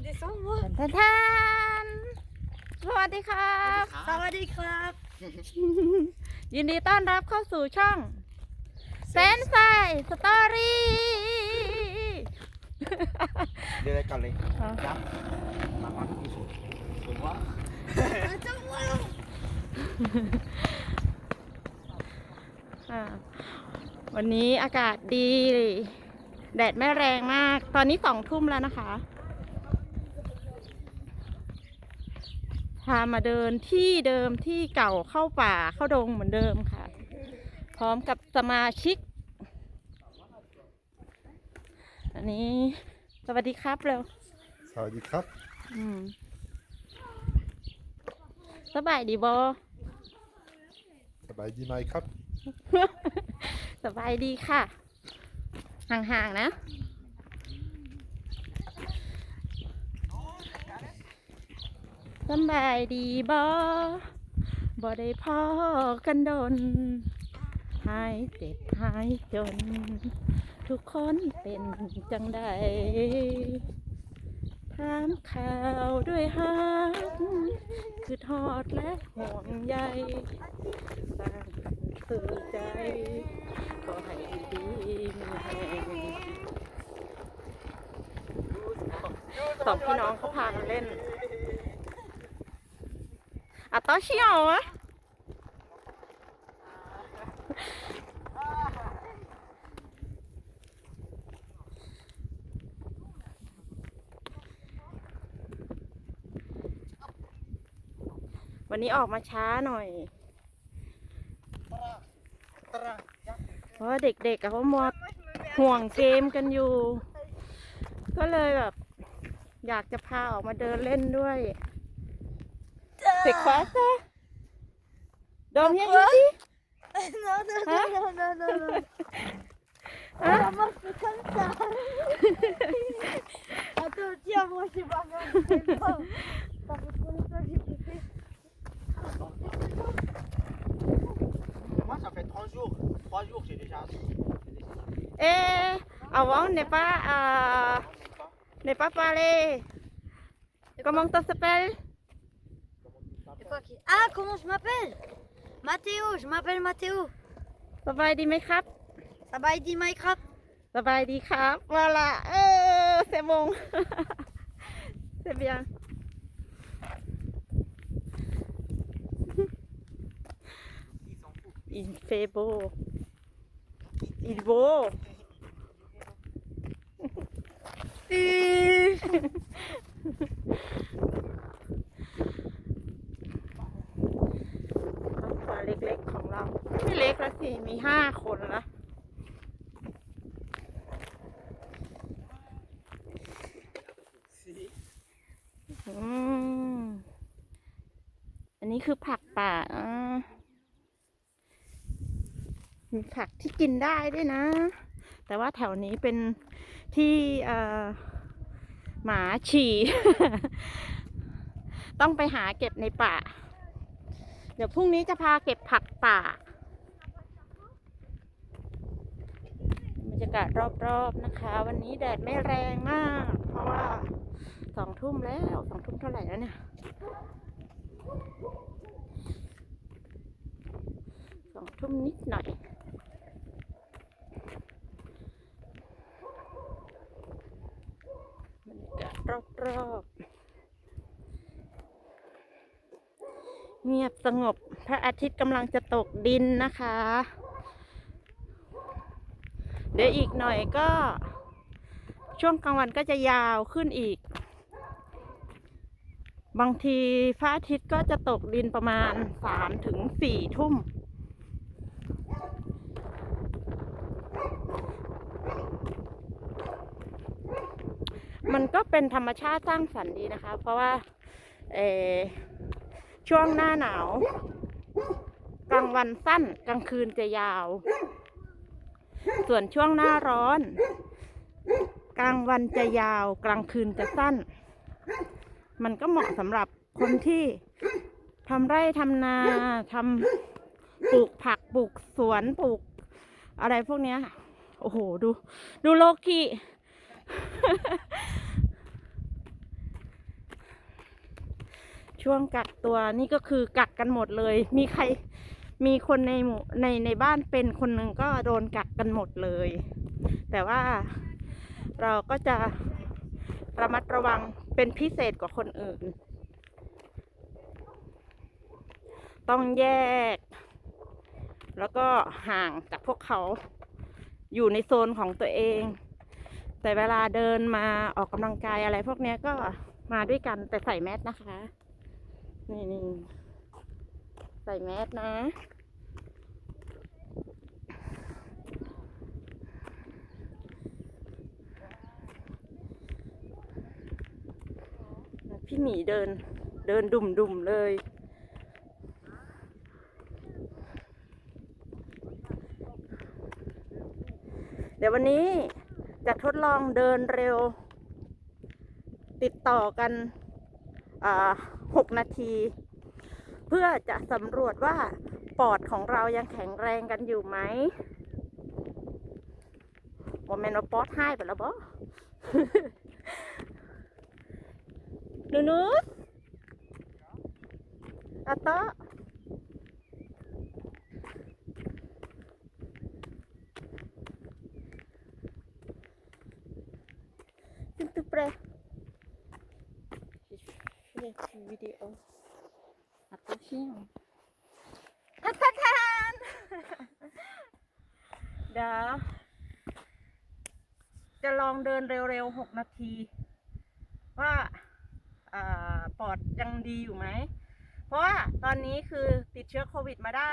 peux descendre, moi ท่านท่านสวัสดีครับ Ça va des crabes ยินดีต้อนรับเข้าสู่ช่องเซนไซสตอรี่เดี๋ยวก่อนเลยอ๋อจับมาฟังที่สุดผมว่า Attends-moi อ่าวันนี้อากาศดี แดดไม่แรงมาก ตอนนี้สองทุ่มแล้วนะคะ พามาเดินที่เดิมที่เก่าเข้าป่าเข้าดงเหมือนเดิมค่ะ พร้อมกับสมาชิก อันนี้ สวัสดีครับเร็วสวัสดีครับอืมสบายดีบอสบายดีไหมครับ สบายดีค่ะ ห่างๆนะ สบายดีบอบอได้พ่อกันดน หายเจ็บหายจน ทุกคนเป็นจังใดถามข่าวด้วยฮักคือทอดและห่วงใยสร้างกันสื่อใจขอให้ดีมีแรงสองพี่น้องเขาพากันเล่น อะตอชิโอวะวันนี้ออกมาช้าหน่อย เพราะเด็กๆเขามัวห่วงเกมกันอยู่ ก็เลยแบบ อยากจะพาออกมาเดินเล่นด้วย เสกควาซะดอมยังอีสิ Non, non, Hein non, non, non, non, non. Hein Maman, c'est comme ça. Attends, tiens, moi, je sais pas faire du vélo. Ça fait trop longtemps que j'ai pas fait. Moi, ça fait trois jours. Trois jours, j'ai déjà. j'ai déjà- เออเอาวะเนป้ quoi qui- Ah, comment je m'appelle Mathéo, je m'appelle Mathéo. สบายดีไหมครับ Ça va, il dit Minecraft สบายดีครับว่าละเออเซบง เซเบียง อินเฟโบอินโบ ครอบครัวเล็กๆของเรา ไม่เล็กแล้วสิ มีห้าคนละอันนี้คือผักป่ามีผักที่กินได้ด้วยนะ แต่ว่าแถวนี้เป็นที่หมาฉี่ ต้องไปหาเก็บในป่า เดี๋ยวพรุ่งนี้จะพาเก็บผักป่า บ รรยากาศรอบๆนะคะ วันนี้แดดไม่แรงมาก เพราะว่าสองทุ่มแล้วสองทุ่มเท่าไหร่แล้วเนี่ยสองทุ่มนิดหน่อยบรรยากาศรอบๆเงียบสงบพระอาทิตย์กำลังจะตกดินนะคะ เดี๋ยวอีกหน่อยก็ ช่วงกลางวันก็จะยาวขึ้นอีก บางทีพระอาทิตย์ก็จะตกดินประมาณสามถึงสี่ทุ่ม มันก็เป็นธรรมชาติสร้างสรรค์ดีนะคะ เพราะว่าเอช่วงหน้าหนาว กลางวันสั้นกลางคืนจะยาว ส่วนช่วงหน้าร้อน กลางวันจะยาวกลางคืนจะสั้น มันก็เหมาะสำหรับคนที่ทำไร่ทำนาทำปลูกผักปลูกสวนปลูก อะไรพวกเนี้ยโอ้โห ดู ดูโลกิช่วงกักตัวนี่ก็คือกักกันหมดเลย มีใคร มีคนในหมู่ในในบ้านเป็นคนหนึ่งก็โดนกักกันหมดเลย แต่ว่าเราก็จะระมัดระวังเป็นพิเศษกว่าคนอื่น ต้องแยก แล้วก็ห่างจากพวกเขาอยู่ในโซนของตัวเอง แต่เวลาเดินมาออกกำลังกายอะไรพวกนี้ก็มาด้วยกันแต่ใส่แมสนะคะ นี่นี่ ใส่แมสนะ พี่หมีเดินเดินดุ่มดุ่มเลย เดี๋ยววันนี้จะทดลองเดินเร็ว ติดต่อกันหกนาที เพื่อจะสำรวจว่าปอดของเรายังแข็งแรงกันอยู่ไหมว่าแมนว่าปอดให้ไปแล้วบ่นูนูอาโตะ Itu pre. Video. Atau siang. ทันทันทันเดี๋ยวจะลองเดินเร็วๆหกนาที ว่าปอดยังดีอยู่ไหม เพราะว่าตอนนี้คือติดเชื้อโควิดมาได้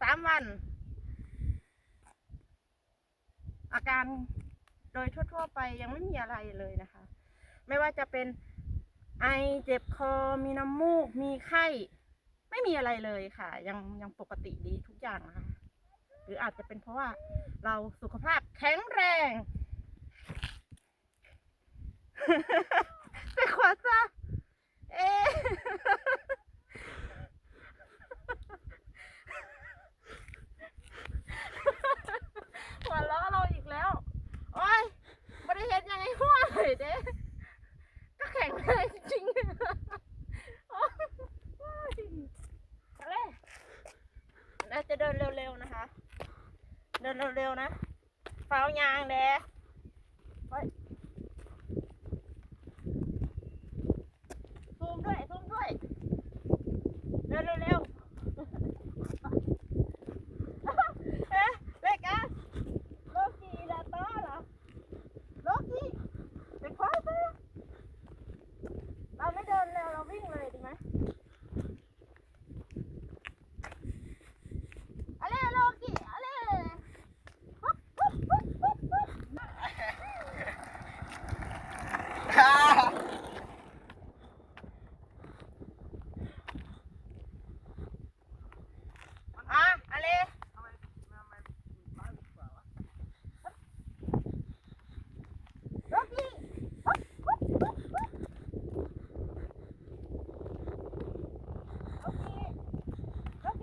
สามวัน อาการโดยทั่วๆไปยังไม่มีอะไรเลยนะคะ ไม่ว่าจะเป็น ไอเจ็บคอ มีน้ำมูก มีไข้ ไม่มีอะไรเลยค่ะ ยังยังปกติดีทุกอย่างนะคะหรืออาจจะเป็นเพราะว่าเราสุขภาพแข็งแรงางแด